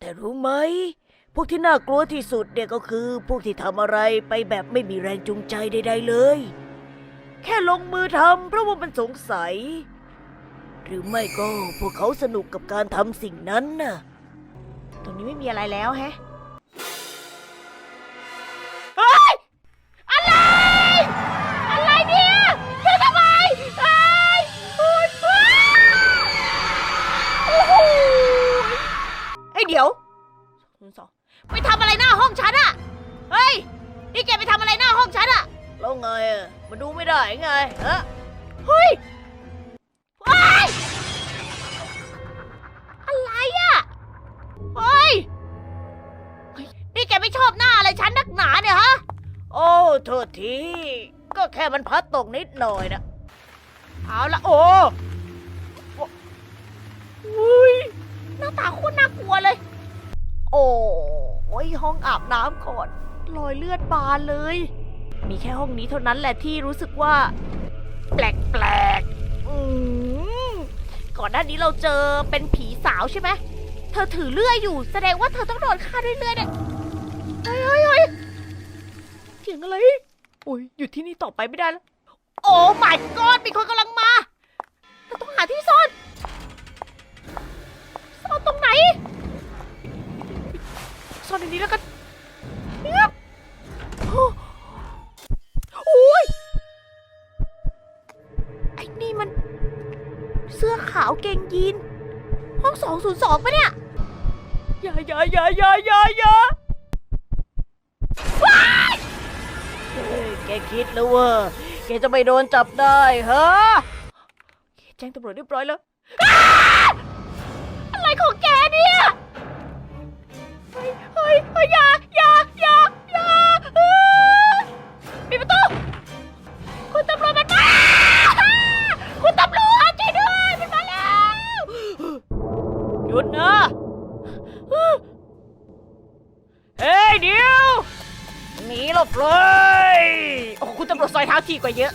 แต่รู้ไหม พวกที่น่ากลัวที่สุดเนี่ยก็คือพวกที่ทำอะไรไปแบบไม่มีแรงจูงใจใดๆเลย แค่ลงมือทำเพราะว่ามันสงสัย หรือไม่ก็พวกเขาสนุกกับการทำสิ่งนั้นน่ะ ตรงนี้ไม่มีอะไรแล้วแฮะ ดี๋ยวศูนย์สองไปทำอะไรหน้าห้องฉันอะเฮ้ย นี่แกไปทำอะไรหน้าห้องฉันอะแล้วไงอะมาดูไม่ได้ไงฮะเฮ้ยว้ายอะไรอะเฮ้ยเฮ้ย นี่แกไม่ชอบหน้าอะไรฉันนักหนาเนี่ยฮะ โอ้โทษที ก็แค่มันพัดตกนิดหน่อยนะ เอาละโอ้โอ้อุ้ยหน้าตาโคตรน่ากลัวเลย โอ้โอ้ย ห้องอาบน้ำก่อนรอยเลือดบานเลย มีแค่ห้องนี้เท่านั้นแหละที่รู้สึกว่า แปลกๆอืมก่อนหน้านี้เราเจอเป็นผีสาวใช่ไหมเธอถือเลื่อยอยู่ แสดงว่าเธอต้องโดนฆ่าด้วยเลื่อยเนี่ยเฮ้ยเฮ้ยเฮ้ยเสียงอะไรโอ้ยอยู่ที่นี่ต่อไปไม่ได้แล้วโอ้ my god มีคนกำลังมา อนในนี้แล้วกันเงียบโอ้โอ้ยไอ้นี่มัน เสื้อขาวเกงยีน ห้องสองศูนย์สองปะเนี่ยอย่าอย่าอย่าอย่าอย่าอย่าเฮ้ยแกคิดแล้วว่าแกจะไม่โดนจับได้ฮะแจ้งตำรวจเรียบร้อยแล้วอ้าอะไรของแกเนี่ยเฮ้ย เฮ้ยอย่าอย่าอย่าอย่าเอ้ยปิดประตู คุณตำรวจมันมา คุณตำรวจช่วยด้วยมันมาแล้ว หยุดนะ เฮ้ยเดี๋ยวหนีหลบเลย โอ้คุณตำรวจซอยเท้าทีกว่าเยอะ